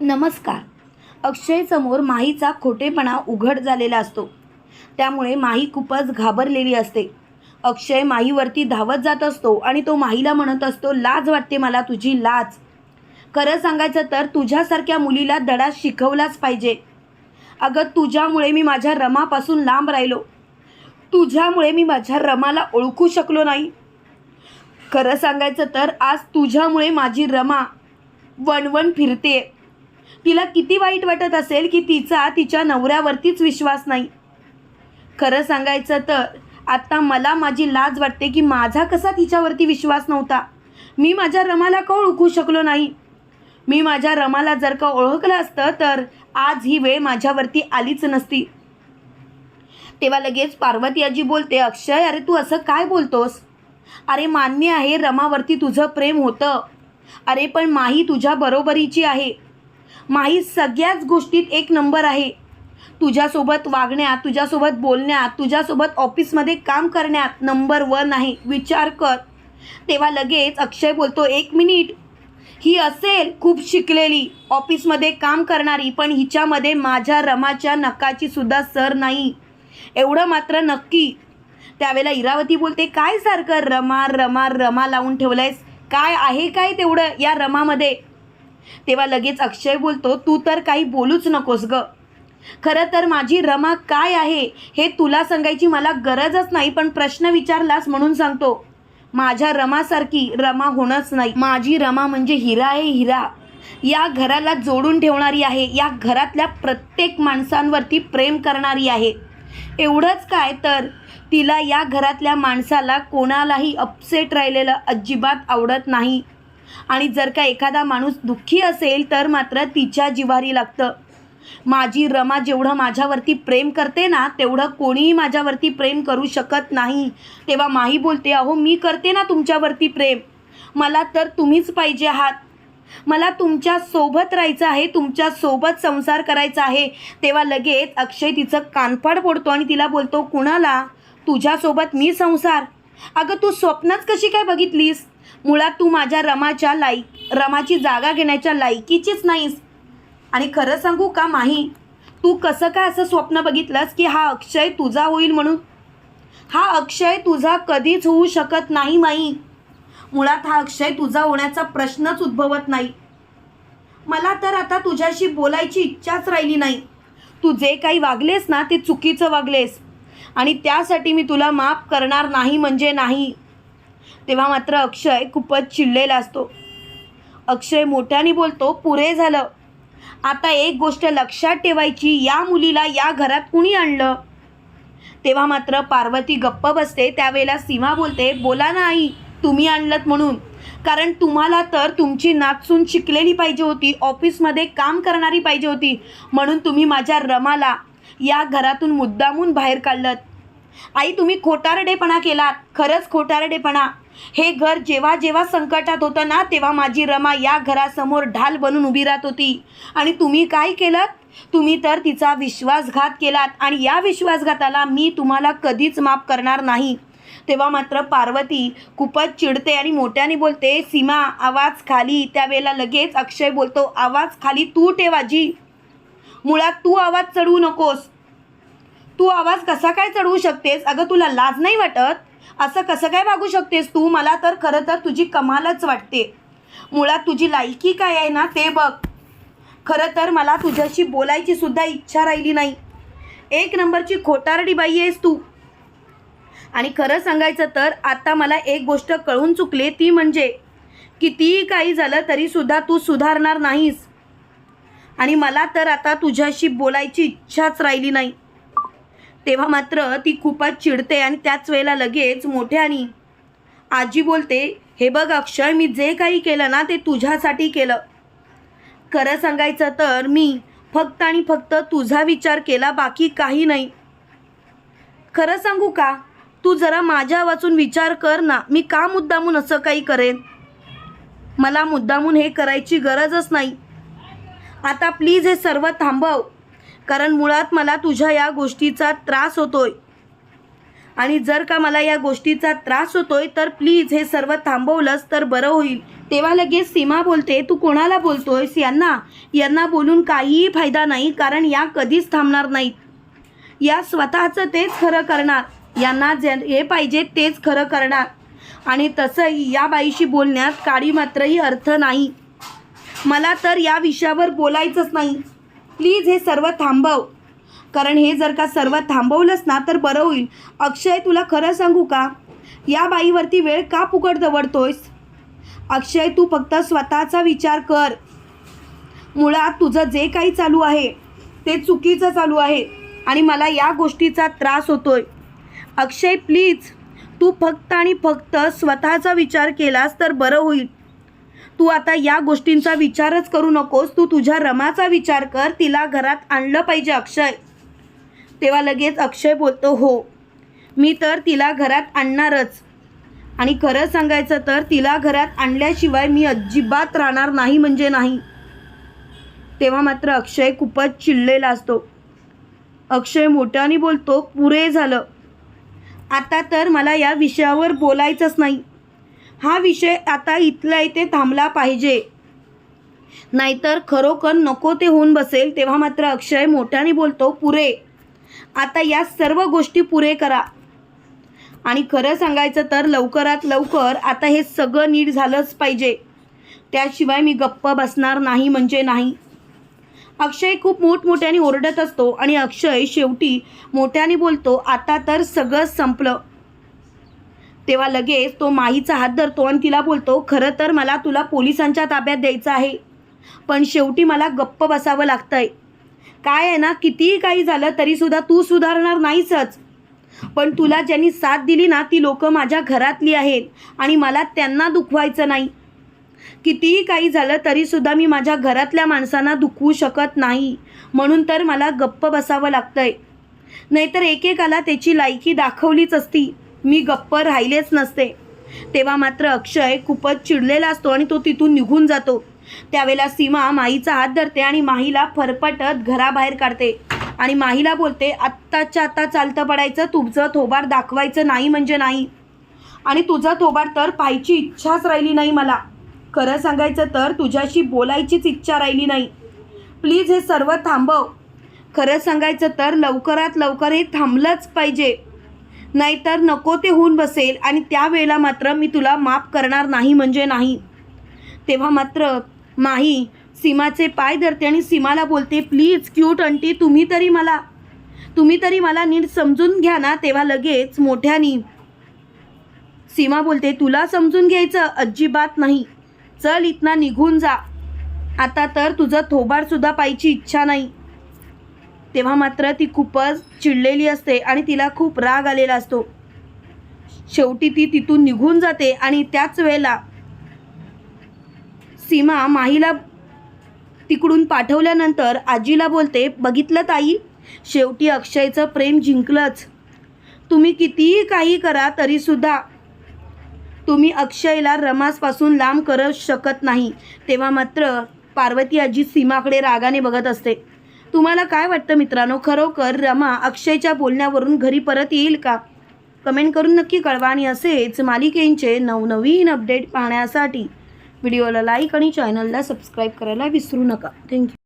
नमस्कार. अक्षयसमोर माहीचा खोटेपणा उघड झालेला असतो. त्यामुळे माही खूपच घाबरलेली असते. अक्षय माहीवरती धावत जात असतो आणि तो माहीला म्हणत असतो लाज वाटते मला तुझी लाज. खरं सांगायचं तर तुझ्यासारख्या मुलीला धडा शिकवलाच पाहिजे. अगं तुझ्यामुळे मी माझ्या रमापासून लांब राहिलो. तुझ्यामुळे मी माझ्या रमाला ओळखू शकलो नाही. खरं सांगायचं तर आज तुझ्यामुळे माझी रमा वणवण फिरते तिला किती वाईट वाटत असेल की तिचा तिच्या नवऱ्यावरतीच विश्वास नाही. खरं सांगायचं तर आत्ता मला माझी लाज वाटते की माझा कसा तिच्यावरती विश्वास नव्हता. मी माझ्या रमाला का ओळखू शकलो नाही. मी माझ्या रमाला जर का ओळखलं असतं तर आज ही वेळ माझ्यावरती आलीच नसती. तेव्हा लगेच पार्वती आजी बोलते अक्षय अरे तू असं काय बोलतोस? अरे मान्य आहे रमावरती तुझं प्रेम होतं. अरे पण माही तुझ्या बरोबरीची आहे. माई सगळ्याच गोष्टीत एक नंबर आहे. तुझ्यासोबत वागण्यात तुझ्यासोबत बोलण्यात तुझ्यासोबत ऑफिसमध्ये काम करण्यात नंबर वन आहे. विचार कर. तेव्हा लगेच अक्षय बोलतो एक मिनिट. ही असेल खूप शिकलेली ऑफिसमध्ये काम करणारी पण हिच्यामध्ये माझ्या रमाच्या नकाची सुद्धा सर नाही. एवढं मात्र नक्की. त्यावेळेला इरावती बोलते काय सारखं रमा रमा रमा लावून ठेवलं आहेस काय आहे काय तेवढं या रमामध्ये? तेव्हा लगेच अक्षय बोलतो तू तर काही बोलूच नकोस ग. खरं तर माझी रमा काय आहे हे तुला सांगायची मला गरजच नाही पण प्रश्न विचारलास म्हणून सांगतो. माझ्या रमासारखी रमा होणंच नाही. माझी रमा म्हणजे हिरा आहे हिरा. या घराला जोडून ठेवणारी आहे. या घरातल्या प्रत्येक माणसांवरती प्रेम करणारी आहे. एवढंच काय तर तिला या घरातल्या माणसाला कोणालाही अपसेट राहिलेलं अजिबात आवडत नाही. आणि जर का एखादा माणूस दुःखी असेल तर मात्र तिच्या जिवारी लागतं. माझी रमा जेवढं माझ्यावरती प्रेम करते ना तेवढं कोणीही माझ्यावरती प्रेम करू शकत नाही. तेव्हा माही बोलते अहो मी करते ना तुमच्यावरती प्रेम. मला तर तुम्हीच पाहिजे आहात. मला तुमच्यासोबत राहायचं आहे तुमच्यासोबत संसार करायचा आहे. तेव्हा लगेच अक्षय तिचं कानफाड फोडतो आणि तिला बोलतो कुणाला? तुझ्यासोबत मी संसार. अगं तू स्वप्नच कशी काय बघितलीस? मुळात तू माझ्या रमाच्या लायक रमाची जागा घेण्याच्या लायकीचीच नाहीस. आणि खरं सांगू का माही? तू कसं काय असं स्वप्न बघितलंस की हा अक्षय तुझा होईल म्हणून? हा अक्षय तुझा कधीच होऊ शकत नाही माई मुळात हा अक्षय तुझा होण्याचा प्रश्नच उद्भवत नाही. मला तर आता तुझ्याशी बोलायची इच्छाच राहिली नाही. तू जे काही वागलेस ना ते चुकीचं वागलेस. आणि त्यासाठी मी तुला माफ करणार नाही म्हणजे नाही. तेव्हा मात्र अक्षय खूपच चिडलेला असतो. अक्षय मोठ्याने बोलतो पुरे झालं. आता एक गोष्ट लक्षात ठेवायची या मुलीला या घरात कुणी आणलं? तेव्हा मात्र पार्वती गप्प बसते त्यावेळेला सीमा बोलते बोला ना आई तुम्ही आणलत म्हणून. कारण तुम्हाला तर तुमची नाचून शिकलेली पाहिजे होती ऑफिसमध्ये काम करणारी पाहिजे होती. म्हणून तुम्ही माझ्या रमाला या घरातून मुद्दामून बाहेर काढलं आई तुम्ही खोटारडेपणा केलात. खरंच खोटारडेपणा. हे घर जेव्हा जेव्हा संकटात होतं ना तेव्हा माझी रमा या घरासमोर ढाल बनून उभी राहत होती. आणि तुम्ही काय केलं तुम्ही तर तिचा विश्वासघात केलात. आणि या विश्वासघाताला मी तुम्हाला कधीच माफ करणार नाही. तेव्हा मात्र पार्वती खूपच चिडते आणि मोठ्याने बोलते सीमा आवाज खाली. त्यावेळेला लगेच अक्षय बोलतो आवाज खाली तू ठेवाजी मुळात तू आवाज चढवू नकोस. तू आवाज कसा काय चढवू शकतेस? अगं तुला लाज नाही वाटत? असं कसं काय वागू शकतेस तू? मला तर खरं तर तुझी कमालच वाटते. मुळात तुझी लायकी काय आहे ना ते बघ. खरं तर मला तुझ्याशी बोलायची सुद्धा इच्छा राहिली नाही. एक नंबरची खोटारडी बाई आहेस तू. आणि खरं सांगायचं तर आता मला एक गोष्ट कळून चुकली ती म्हणजे कितीही काही झालं तरीसुद्धा तू सुधारणार नाहीस. आणि मला तर आता तुझ्याशी बोलायची इच्छाच राहिली नाही. तेव्हा मात्र ती खूपच चिडते आणि त्याच वेळेला लगेच मोठ्यानी आजी बोलते हे बघ अक्षय मी जे काही केलं ना ते तुझ्यासाठी केलं. खरं सांगायचं तर मी फक्त आणि फक्त तुझा विचार केला बाकी काही नाही. खरं सांगू का? तू जरा माझ्या वाचून विचार कर ना. मी का मुद्दामून असं काही करेन? मला मुद्दामून हे करायची गरजच नाही. आता प्लीज हे सर्व थांबव. कारण मुळात मला तुझ्या या गोष्टीचा त्रास होतोय. आणि जर का मला या गोष्टीचा त्रास होतोय तर प्लीज हे सर्व थांबवलंस तर बरं होईल. तेव्हा लगेच सीमा बोलते तू कोणाला बोलतोयस यांना? यांना बोलून काहीही फायदा नाही कारण या कधीच थांबणार नाहीत. या स्वतःचं तेच खरं करणार. यांना जे हे पाहिजे तेच खरं करणार. आणि तसंही या बाईशी बोलण्यात काळी मात्रही अर्थ नाही. मला तर या विषयावर बोलायचंच नाही. प्लीज हे सर्व थांबव. कारण हे जर का सर्व थांबवलंच ना तर बरं होईल. अक्षय तुला खरं सांगू का? या बाईवरती वेळ का फुकट दवडतोयस? अक्षय तू फक्त स्वतःचा विचार कर. मुळात तुझं जे काही चालू आहे ते चुकीचं चालू आहे आणि मला या गोष्टीचा त्रास होतोय. अक्षय प्लीज तू फक्त आणि फक्त स्वतःचा विचार केलास तर बरं होईल. तू आता या गोष्टींचा विचारच करू नकोस. तू तुझ्या रमाचा विचार कर. तिला घरात आणलं पाहिजे अक्षय. तेव्हा लगेच अक्षय बोलतो हो मी तर तिला घरात आणणारच. आणि खरं सांगायचं तर तिला घरात आणल्याशिवाय मी अजिबात राहणार नाही म्हणजे नाही. तेव्हा मात्र अक्षय खूपच चिडलेला असतो. अक्षय मोठ्याने बोलतो पुरे झालं. आता तर मला या विषयावर बोलायचंच नाही. हा विषय आता इथल्या इथे थांबला पाहिजे. नाहीतर खरोखर नको ते होऊन बसेल तेव्हा मात्र अक्षय मोठ्याने बोलतो पुरे. आता या सर्व गोष्टी पुरे करा. आणि खरं सांगायचं तर लवकरात लवकर आता हे सगळं नीट झालंच पाहिजे. त्याशिवाय मी गप्प बसणार नाही म्हणजे नाही. अक्षय खूप मोठमोठ्याने ओरडत असतो आणि अक्षय शेवटी मोठ्याने बोलतो आता तर सगळं संपलं. तेव्हा लगेच तो माहीचा हात धरतो आणि तिला बोलतो खरं तर मला तुला पोलिसांच्या ताब्यात द्यायचं आहे पण शेवटी मला गप्प बसावं लागतंय. काय आहे ना कितीही काही झालं तरीसुद्धा तू सुधारणार नाहीसच. पण तुला ज्यांनी साथ दिली ना ती लोकं माझ्या घरातली आहेत आणि मला त्यांना दुखवायचं नाही. कितीही काही झालं तरीसुद्धा मी माझ्या घरातल्या माणसांना दुखवू शकत नाही म्हणून तर मला गप्प बसावं लागतंय. नाहीतर एकेकाला त्याची लायकी दाखवलीच असती. मी गप्प राहिलेच नसते. तेव्हा मात्र अक्षय खूपच चिडलेला असतो आणि तो तिथून निघून जातो. त्यावेळेला सीमा माईचा हात धरते आणि माहीला फरफटत घराबाहेर काढते. आणि माहीला बोलते आत्ताच्या आत्ता चालतं पडायचं तुमचं थोबार दाखवायचं नाही म्हणजे नाही. आणि तुझं थोबार तर पाहायची इच्छाच राहिली नाही मला. खरं सांगायचं तर तुझ्याशी बोलायचीच इच्छा राहिली नाही. प्लीज हे सर्व थांबव. खरं सांगायचं तर लवकरात लवकर हे थांबलंच पाहिजे. नाहीतर नको ते होऊन बसेल आणि त्यावेळेला मात्र मी तुला माफ करणार नाही म्हणजे नाही. तेव्हा मात्र माही सीमाचे पाय धरते आणि सीमाला बोलते प्लीज क्यूट अंटी तुम्ही तरी मला तुम्ही तरी मला नीट समजून घ्या ना तेव्हा लगेच मोठ्यानी सीमा बोलते तुला समजून घ्यायचं अजिबात नाही. चल इथनं निघून जा. आता तर तुझं थोबाडसुद्धा पाहिजे इच्छा नाही. तेव्हा मात्र ती खूपच चिडलेली असते आणि तिला खूप राग आलेला असतो. शेवटी ती तिथून निघून जाते आणि त्याच वेळेला सीमा माहीला तिकडून पाठवल्यानंतर आजीला बोलते बघितलं ताई? शेवटी अक्षयचं प्रेम जिंकलंच. तुम्ही कितीही काही करा तरीसुद्धा तुम्ही अक्षयला रमासपासून लांब करू शकत नाही. तेव्हा मात्र पार्वती आजी सीमाकडे रागाने बघत असते. तुम्हाला काय वाटतं मित्रांनो? खरोखर रमा अक्षयच्या बोलण्यावरून घरी परत येईल का? कमेंट करून नक्की कळवा आणि असेच मालिकेंचे नवनवीन अपडेट पाहण्यासाठी व्हिडिओला लाईक आणि चॅनलला सबस्क्राईब करायला विसरू नका. थँक्यू.